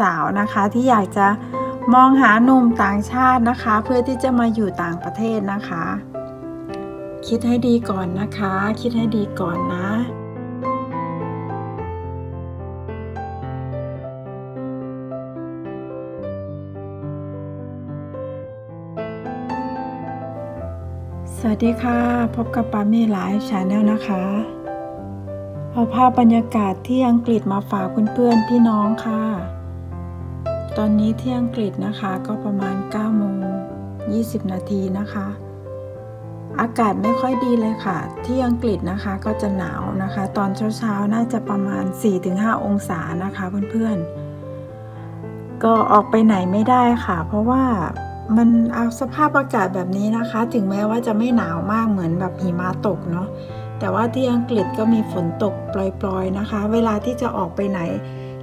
สาวๆนะคะที่อยากจะมองหาหนุ่มต่างชาตินะคะ เพื่อที่จะมาอยู่ต่างประเทศนะคะ คิดให้ดีก่อนนะคะ คิดให้ดีก่อนนะสวัสดีค่ะ พบกับปาเม่ไลฟ์ชาแนลนะคะ เอาภาพบรรยากาศที่อังกฤษมาฝากเพื่อนๆพี่น้องค่ะ ตอนนี้ที่อังกฤษนะคะก็ประมาณ9โมง20 นาทีนะคะ อากาศไม่ค่อยดีเลยค่ะ ที่อังกฤษนะคะก็จะหนาวนะคะ ตอนเช้าๆน่าจะประมาณ 4-5 องศานะคะเพื่อนๆ ก็ออกไปไหนไม่ได้ค่ะ เพราะว่ามันเอาสภาพอากาศแบบนี้นะคะ ถึงแม้ว่าจะไม่หนาวมากเหมือนแบบหิมะตกเนาะ แต่ว่าที่อังกฤษก็มีฝนตกปล่อยๆนะคะ เวลาที่จะออกไปไหน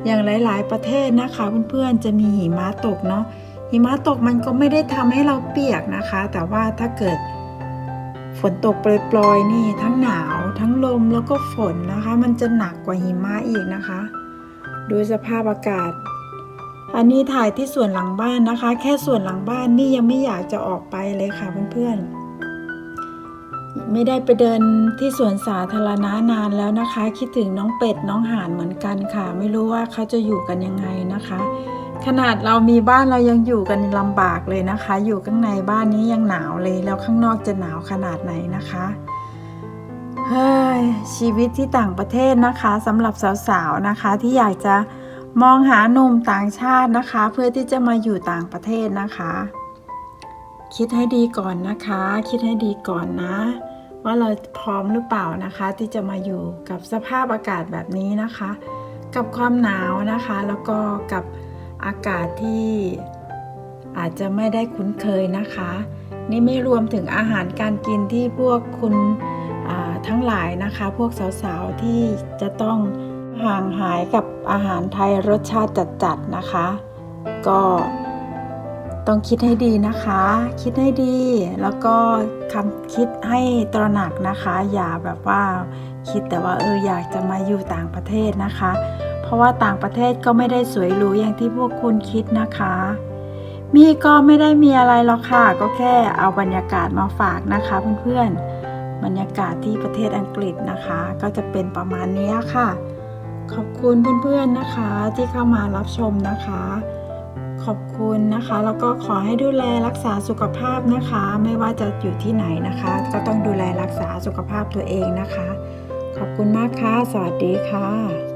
อย่างหลายๆ ประเทศนะคะเพื่อนๆจะมีหิมะตกเนาะหิมะตกมันก็ไม่ได้ทำให้เราเปียกนะคะ แต่ว่าถ้าเกิดฝนตกปล่อยๆนี่ทั้งหนาวทั้งลมแล้วก็ฝนนะคะ มันจะหนักกว่าหิมะอีกนะคะ ดูสภาพอากาศ อันนี้ถ่ายที่ส่วนหลังบ้านนะคะ แค่ส่วนหลังบ้านนี่ยังไม่อยากจะออกไปเลยค่ะเพื่อนๆ ไม่ได้ไปเดินที่สวนสาธารณะนานแล้วนะคะ คิดถึงน้องเป็ดน้องห่านเหมือนกันค่ะ ไม่รู้ว่าเขาจะอยู่กันยังไงนะคะ ขนาดเรามีบ้านเรายังอยู่กันลำบากเลยนะคะ อยู่ข้างในบ้านนี้ยังหนาวเลยแล้วข้างนอกจะหนาวขนาดไหนนะคะเฮ้ยชีวิตที่ต่างประเทศนะคะสำหรับสาวๆนะคะที่อยากจะมองหาหนุ่มต่างชาตินะคะ เพื่อที่จะมาอยู่ต่างประเทศนะคะ คิดให้ดีก่อนนะคะ คิดให้ดีก่อนนะ ว่าเราพร้อมหรือเปล่านะคะ ที่จะมาอยู่กับสภาพอากาศแบบนี้นะคะ กับความหนาวนะคะ แล้วก็กับอากาศที่อาจจะไม่ได้คุ้นเคยนะคะ นี่ไม่รวมถึงอาหารการกินที่พวกคุณทั้งหลายนะคะ พวกสาวๆที่จะต้องห่างหายกับอาหารไทยรสชาติจัดๆนะคะ ก็ ต้องคิดให้ดีนะคะ คิดให้ดี แล้วก็คำคิดให้ตระหนักนะคะ อย่าแบบว่าคิดแต่ว่าเอออยากจะมาอยู่ต่างประเทศนะคะ เพราะว่าต่างประเทศก็ไม่ได้สวยหรูอย่างที่พวกคุณคิดนะคะ มีก็ไม่ได้มีอะไรหรอกค่ะ ก็แค่เอาบรรยากาศมาฝากนะคะเพื่อนๆ บรรยากาศที่ประเทศอังกฤษนะคะ ก็จะเป็นประมาณนี้ค่ะ ขอบคุณเพื่อนๆนะคะที่เข้ามารับชมนะคะ ขอบคุณนะคะ แล้วก็ขอให้ดูแลรักษาสุขภาพนะคะ ไม่ว่าจะอยู่ที่ไหนนะคะ ก็ต้องดูแลรักษาสุขภาพตัวเองนะคะ ขอบคุณมากค่ะ สวัสดีค่ะ